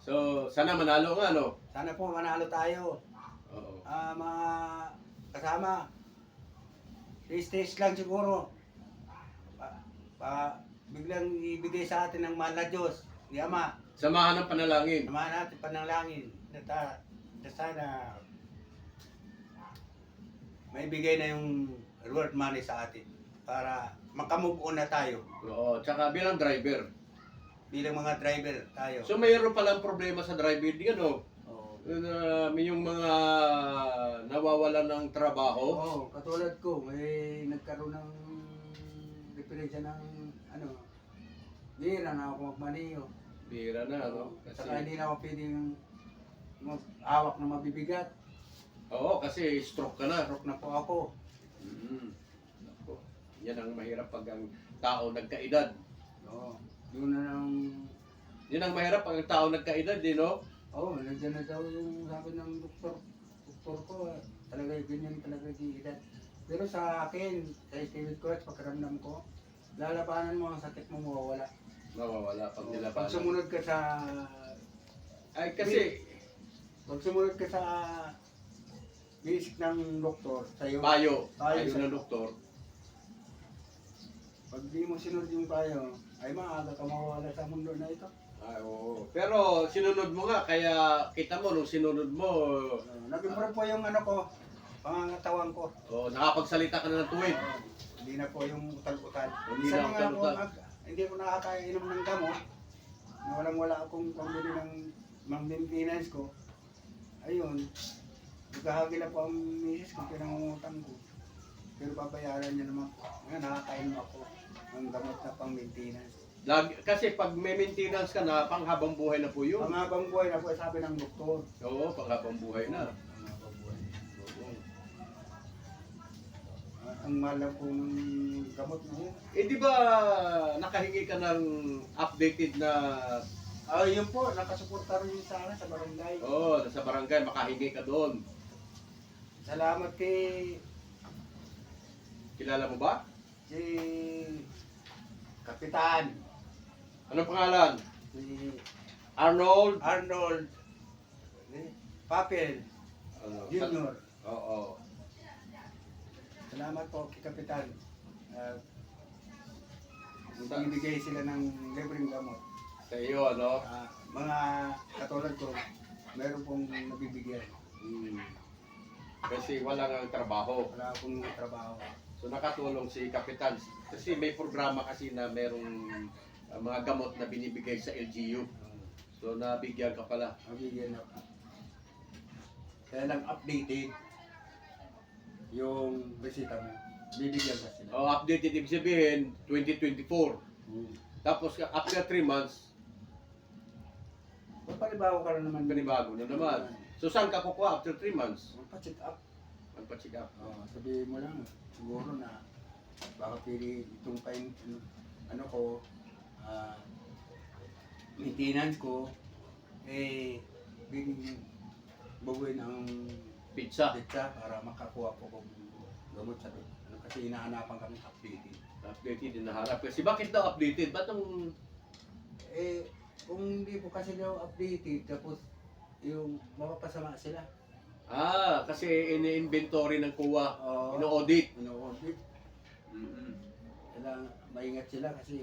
So, sana manalo nga, no? Sana po manalo tayo. Oo. Ah, mga kasama. Stage lang siguro. Pa, pa, biglang ibigay sa atin ng mahal na Diyos. Di Ama, Samahan ng panalangin. samahan natin panalangin na, ta, na sana may bigay na yung reward money sa atin para makamove on na tayo Oo, tsaka bilang driver. Bilang mga driver tayo. So, mayroon palang problema sa driver di ano? Oo. Uh, yung mga nawawalan ng trabaho. Oo, katulad ko, may nagkaroon ng diferensya ng ano, bira na ako magmaniyo. Bira na, no? Saka Kasi, hindi na ako pwedeng mag-awak na mabibigat. oo, kasi stroke ka na. Rock na po ako. Mm. Yan ang mahirap pag ang tao nagkaedad. Oo. Yun na lang, Yan ang mahirap pag ang tao nagkaedad, di no? oo, oh, nandiyan na daw yung sabi ng doktor. Doktor ko, ah, talaga ganyan talaga yung edad. Pero sa akin, sa estimate ko at pagkaramdam ko, lalabanan mo ang sakit mo mawawala. Mawawala pag Pag nilabanan. sumunod ka sa Ay, kasi, Pag sumunod ka sa basic ng doktor, sa'yo, payo. Payo Payo sa- ng doktor. Pag di mo sinunod yung payo, ay maaga ka mawawala sa mundo na ito. Ay, oo. Pero sinunod mo nga, kaya kita mo nung sinunod mo, Uh, Nag-improve po yung ano ko, pangangatawan ko. oh, nakapagsalita ka na ng tuwid. Uh, hindi na po yung utal-utal. Hindi Isa na po, utal-utal. nag- hindi ko nakakainom ng gamot. Na walang wala akong pambili ng mga maintenance ko. Ayun, nagkahagi na po ang misis ko, pinangungutang ko. Pero babayaran niya naman po. Ngayon, nakakainom ako ng gamot na pang maintenance. Lagi, kasi pag may maintenance ka na, panghabang buhay na po yun. Panghabang buhay na po, sabi ng doktor. Oo, panghabang buhay na. Panghabang buhay. Oo. Ah, ang mahal na pong gamot na yun. Eh di ba nakahingi ka ng updated na Ah, yun po, nakasuporta rin yun sa akin sa barangay. oh, sa barangay makahingi ka doon. Salamat kay Kilala mo ba? si Kapitan, Anong pangalan? si Arnold Arnold Papel ano, Junior. Oo. Salamat po kay Kapitan. Uh, Nagbibigay sila ng libreng gamot. Sa iyo ano? Ah, mga katulad ko, meron pong nabibigyan. Hmm. Kasi wala nga trabaho. Wala akong trabaho. So nakatulong si Kapitan kasi may programa kasi na merong uh, mga gamot na binibigay sa LGU. So nabigyan ka pala. Mabigyan ako. Kaya lang updated yung resita mo. Bibigyan ka sila. Oh, updated ibig sabihin 2024. Hmm. Tapos after 3 months, Papalibago ka na naman. panibago na naman. So saan ka kukuha after 3 months? Magpa-check up. Magpa-check up. Oh, sabihin mo lang, siguro na baka pili itong pain, ano, ano ko, ah, maintenance ko, eh, biging baguhin ang Pizza. pizza para makakuha ko kung gamot sa ano, kasi hinahanapan kami updated. Updated din naharap. Kasi bakit daw updated? Ba't nung Eh, kung hindi po kasi daw updated, tapos yung mapapasama sila. Ah, kasi ini-inventory ng kuwa. Oo. Ino-audit. Ino-audit. mm Kailangan maingat sila kasi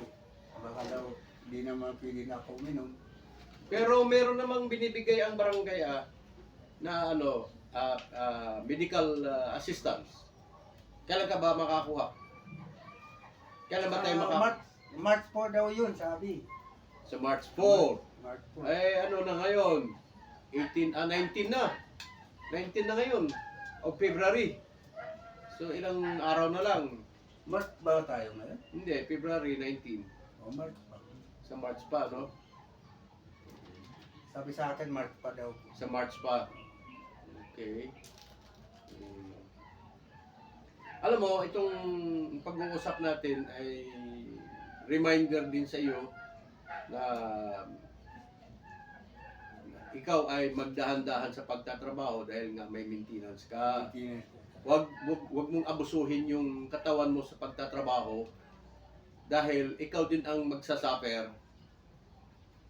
baka daw hindi naman pwede na ako uminom. Pero meron namang binibigay ang barangay ah, na ano, ah, ah, medical ah, assistance. Kailan ka ba makakuha? Kailan ba tayo Ah, maka... March, March 4 daw yun, sabi. Sa March 4. March 4. Eh, ano na ngayon? 18, ah, 19 na. 19 na ngayon. O February. So, ilang araw na lang. March ba tayo ngayon? Hindi, February 19. O March pa. Sa March pa, no? Sabi sa akin, March pa daw. Sa March pa. Okay. Hmm. Alam mo, itong pag-uusap natin ay reminder din sa iyo na ikaw ay magdahan-dahan sa pagtatrabaho dahil nga may maintenance ka. Maintenance. Wag, wag, wag mong abusuhin yung katawan mo sa pagtatrabaho dahil ikaw din ang magsasuffer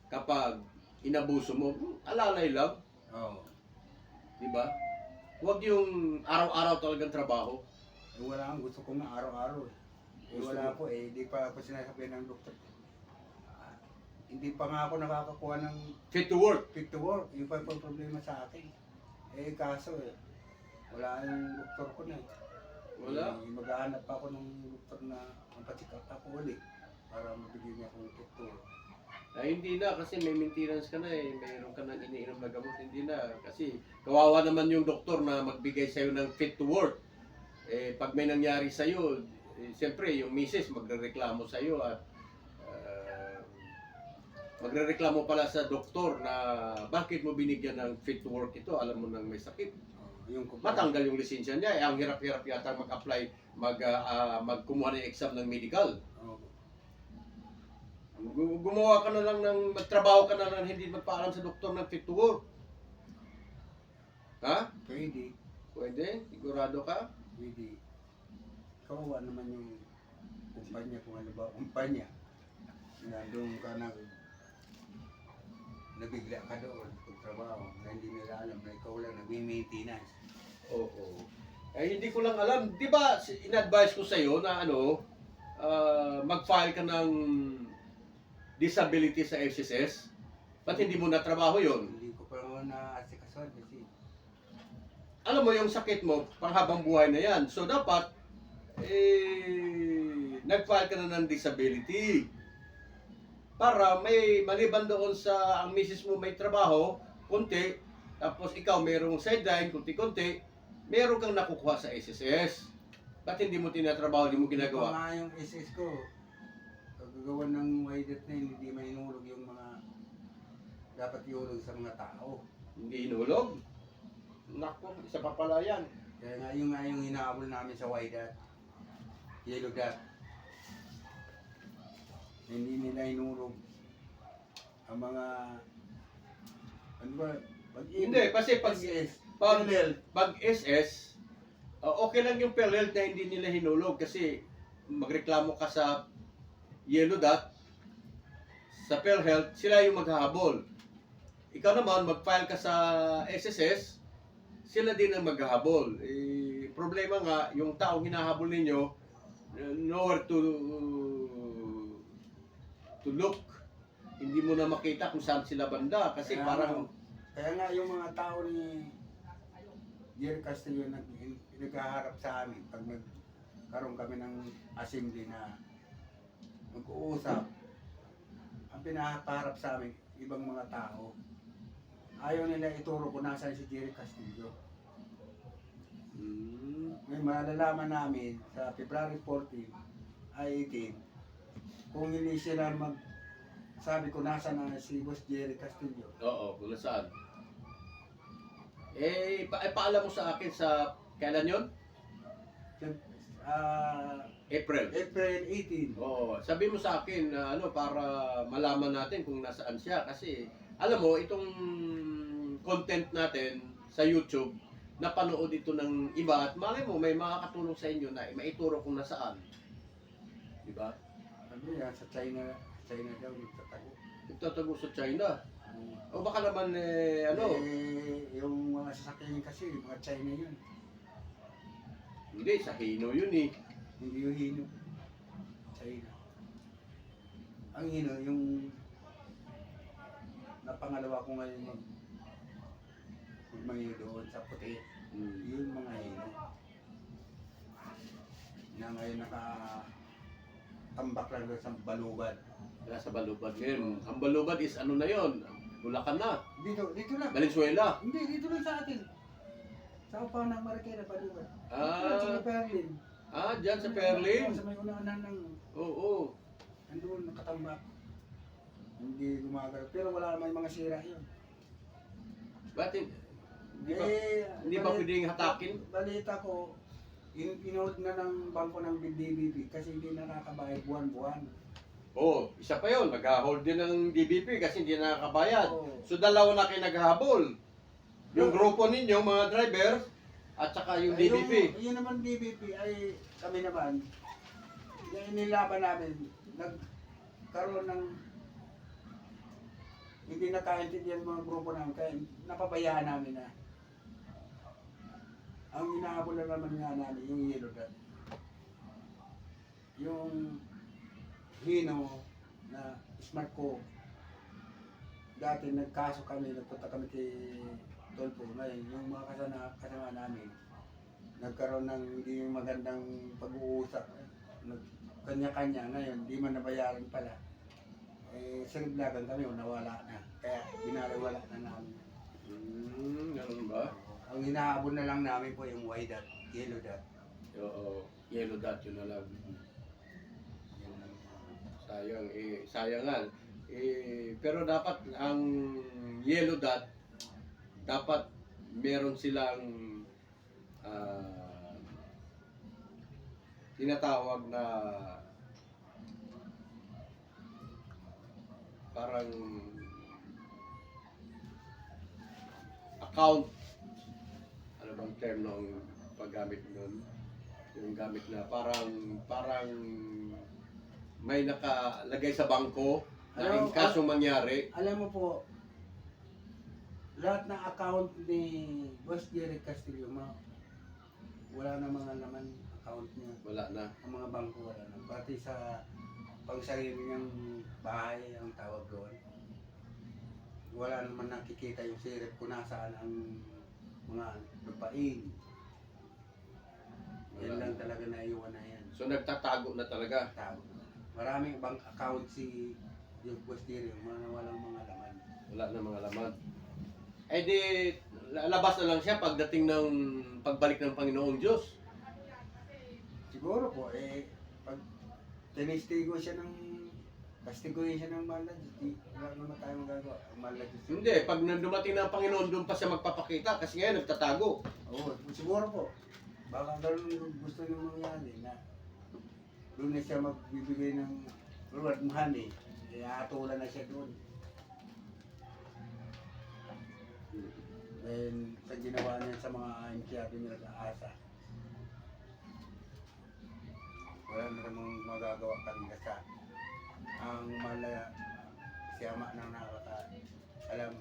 kapag inabuso mo, alalay lang, Oo. di ba? Huwag yung araw-araw talagang trabaho. Eh, wala ang gusto ko nga araw-araw eh. Eh, wala mo? po eh, hindi pa ako sinasabi ng doktor. Ah, hindi pa nga ako nakakakuha ng Fit to work. fit to work. Yung pa yung problema sa akin. Eh, kaso eh, wala yung doktor ko na eh. Wala. Eh, maghahanap pa ako ng doktor na mapacheck up ako ulit para mabigyan niya akong fit to work. Ay, hindi na kasi may maintenance ka na eh. Mayroon ka nang iniinom na gamot. Hindi na. Kasi kawawa naman yung doktor na magbigay sa'yo ng fit to work. Eh, pag may nangyari sa'yo, eh, siyempre yung misis magrereklamo sa'yo at ah, magrereklamo pala sa doktor na bakit mo binigyan ng fit to work ito, alam mo nang may sakit. Oh, yung. Matanggal yung lisensya niya, eh, ang hirap-hirap yata mag-apply, mag, ah, magkumuha ng exam ng medical. Gu- Gumawa ka na lang ng, magtrabaho ka na lang hindi magpaalam sa doktor ng fit to work. Ha? Pwede. Pwede? Sigurado ka? Pwede. Kawawa naman yung kumpanya kung ano ba kumpanya. Na doon ka nag nabigla ka doon kung trabaho na hindi nila alam na ikaw lang nag-maintenance. Oo. Eh, hindi ko lang alam. Di ba, in-advise ko sa'yo na ano, ah, mag-file ka ng disability sa SSS? Ba't hindi mo natrabaho yon? Hindi ko pa naman na-asikason kasi Alam mo, yung sakit mo, panghabang buhay na yan. So, dapat, eh, nag-file ka na ng disability. Para may maliban doon sa ang misis mo may trabaho, kunti, tapos ikaw mayroong sideline, kunti-kunti, meron kang nakukuha sa SSS. Ba't hindi mo tinatrabaho, hindi mo Ito ginagawa? nga yung SS ko. Kagagawa ng widet na yun, hindi mainulog yung mga dapat iulog sa mga tao. Hindi inulog? Naku, isa pa pala yan. Kaya nga yung yung hinahabol namin sa widet, yellow dot. Hindi nila inulog ang mga ano ba? Pag Hindi, kasi pag, SS, pag, pag SS, uh, okay lang yung PhilHealth na hindi nila hinulog kasi magreklamo ka sa Yellow Dot, sa PhilHealth, sila yung maghahabol. Ikaw naman, mag-file ka sa SSS, sila din ang maghahabol. Eh, problema nga, yung taong hinahabol ninyo, uh, nowhere to to look. Hindi mo na makita kung saan sila banda kasi Kaya parang Kaya nga yung mga tao ni Jerry Castillo nag naghaharap sa amin pag nagkaroon kami ng assembly na mag-uusap. Ang pinaharap sa amin, ibang mga tao. Ayaw nila ituro kung nasaan si Jerry Castillo. Hmm. May malalaman namin sa February 14 ay 18 kung hindi sila mag sabi ko nasa na si Boss Jerry Castillo. Oo, kung nasaan. Eh, pa eh, paalam mo sa akin sa kailan yon? Ah, April. April 18. Oo, sabi mo sa akin na ano para malaman natin kung nasaan siya kasi alam mo itong content natin sa YouTube napanood ito ng iba at malay mo may makakatulong sa inyo na maituro kung nasaan. Di ba? Ano yan, sa China, China daw nagtatago. Nagtatago sa China. O baka naman eh, ano, Eh, yung mga sasakyan kasi, mga China yun. hindi, sa Hino yun eh. Hindi yung Hino. China. Ang Hino, yung napangalawa ko ngayon mag magmangiyo doon sa puti. Hmm. Yun mga Hino. Na ngayon naka tambak lang doon sa balubad. Nasa Balubad ngayon. Ang Balubad is ano na yon? Bulacan na. Dito, dito lang. Valenzuela. Hindi, dito lang sa atin. Sa upahan ng Marikina, balubad. Ah. Sa Perlin. Ah, dyan sa Perlin. Sa may unahan ng Oo. Andun, nakatambak. Hindi gumagalaw. Pero wala naman mga sira yun. Ba't hin- hindi ba, Eh, hindi ba balit- pwedeng hatakin? Balita ko, in inold na ng bangko ng DBB kasi hindi na nakakabayad buwan-buwan. Oo, isa pa yon Nag-hold din ng DBP kasi hindi na nakakabayad. Oo. So, dalawa na kayo naghahabol. Yung grupo ninyo, mga driver, at saka yung Ay, DBP. Yung, yun naman DBP ay kami naman, yung inilaban namin, nagkaroon ng hindi nakaintindihan mga grupo namin, kaya napabayaan namin na. Ang inaabol na naman nga namin, yung yellow dot. Yung Hino na smart ko. Dati nagkaso kami, nagpunta kami kay Tolpo. Ngayon, yung mga kasama, kasama namin, nagkaroon ng hindi magandang pag-uusap. Nag, kanya-kanya ngayon, di man nabayaran pala. Eh, siniblagan kami, nawala na. Kaya binaliwala na namin. Hmm, ganun ba? Ang hinahabol na lang namin po yung white dot, yellow dot. Oo, yellow dot yun na lang. Yun lang. Sayang, eh, sayangan. Eh, pero dapat ang yellow dot, dapat meron silang ah, tinatawag na parang account ano bang term ng paggamit nun yung gamit na parang parang may nakalagay sa bangko na in kaso mangyari Alam mo po, lahat ng account ni Boss Jerry Castillo, ma, wala na mga laman account niya. wala na Ang mga bangko wala na. Pati sa pang sarili niyang bahay ang tawag doon. Wala naman nakikita yung sirip kung nasaan ang mga lupain. Yan Wala. lang talaga naiwan na yan. so nagtatago na talaga Tawag. Maraming bank account si yung Jerry, mga walang mga laman. wala na mga laman eh di lalabas na lang siya pagdating ng pagbalik ng Panginoong Diyos Siguro po, eh, pag tinistigo siya ng, kastiguhin siya ng mahal na Diyos, di, wala naman tayo magagawa. Ang mahal na Diyos. hindi pag dumating na ang Panginoon doon pa siya magpapakita kasi ngayon nagtatago Oo, siguro po. Baka ganun yung gusto niyong mangyari na doon na siya magbibigay ng reward money. Eh, atulan na siya doon. Then, sa ginawa niya sa mga empleyado niya nag-aasa. Wala na namang magagawa kami kasi ang mala si ama nang nakaka alam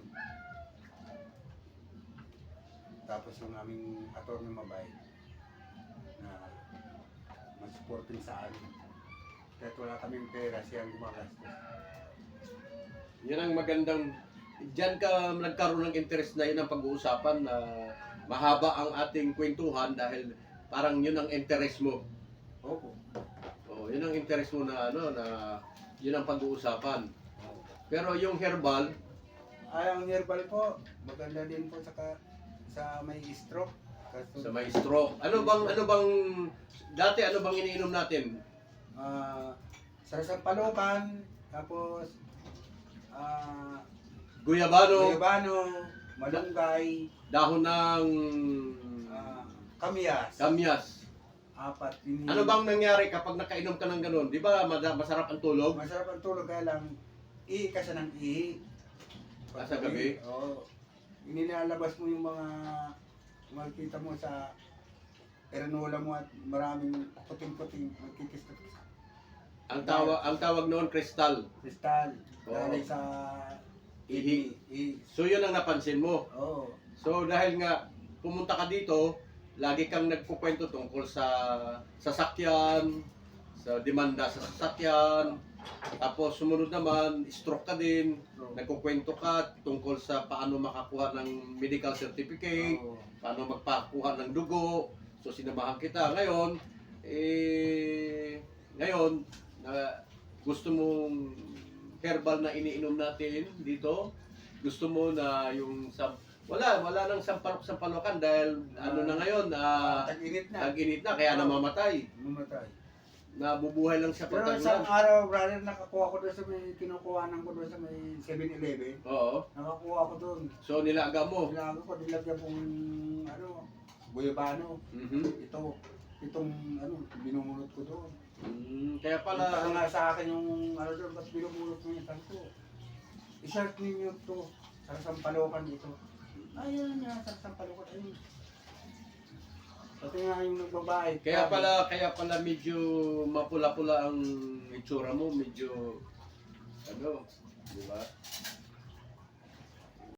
tapos yung aming attorney mabay na mag-supporting sa amin. Kahit wala kaming pera, siya ang gumagastos. Yan ang magandang Diyan ka nagkaroon ng interest na yun ang pag-uusapan na mahaba ang ating kwentuhan dahil parang yun ang interest mo. Opo. Oh, yun ang interest mo na ano na yun ang pag-uusapan. Pero yung herbal, Ay, ang herbal po, maganda din po sa, ka, sa may stroke. Kaso, sa may stroke. Ano bang ano bang dati ano bang iniinom natin? ah, sa sampalukan, tapos ah, Guyabano, Guyabano, malunggay, dahon ng ah, kamyas. kamyas. Apat. Ini- Ano bang nangyari kapag nakainom ka ng ganun? Di ba mada- masarap ang tulog? Masarap ang tulog kaya lang, ihi ka siya ng ihi. Ah, sa gabi? Oo. Inilalabas mo yung mga makikita mo sa eranola mo at maraming puting-puting magkikis-kis. Ang tawag ang tawag noon kristal. Kristal. Oo. Galing sa Ihi. Ihi. So yun ang napansin mo. Oo. So dahil nga pumunta ka dito, lagi kang nagkukwento tungkol sa sasakyan, sa demanda sa sasakyan. Tapos sumunod naman, stroke ka din, Oo. nagkukwento ka tungkol sa paano makakuha ng medical certificate, paano magpakuha ng dugo. So sinamahan kita. Ngayon, eh, ngayon, na gusto mong herbal na iniinom natin dito, gusto mo na yung sa wala, wala nang sampalok-sampalokan dahil ano na ngayon, ah, Tag-init na. tag-init na kaya namamatay. Mamatay. Nabubuhay lang siya Pero pag isang tag araw, brother, nakakuha ko doon sa may kinukuhanan ko doon sa may 7-Eleven. Oo. Nakakuha ko doon. So nilaga mo. Nilago ko, nilagyan kong ano, buyabano. Mhm. Ito, itong ano, binungunot ko doon. Mm, kaya Pala pala nga sa akin yung ano doon, ba't binungunot mo yung tanto? I-short ninyo to sa sampalokan ito. Ayun nga, sa sampalokan. Ayun. Pati nga yung nagbabayad. kaya pala kaya pala medyo mapula-pula ang itsura mo, medyo ano, di ba?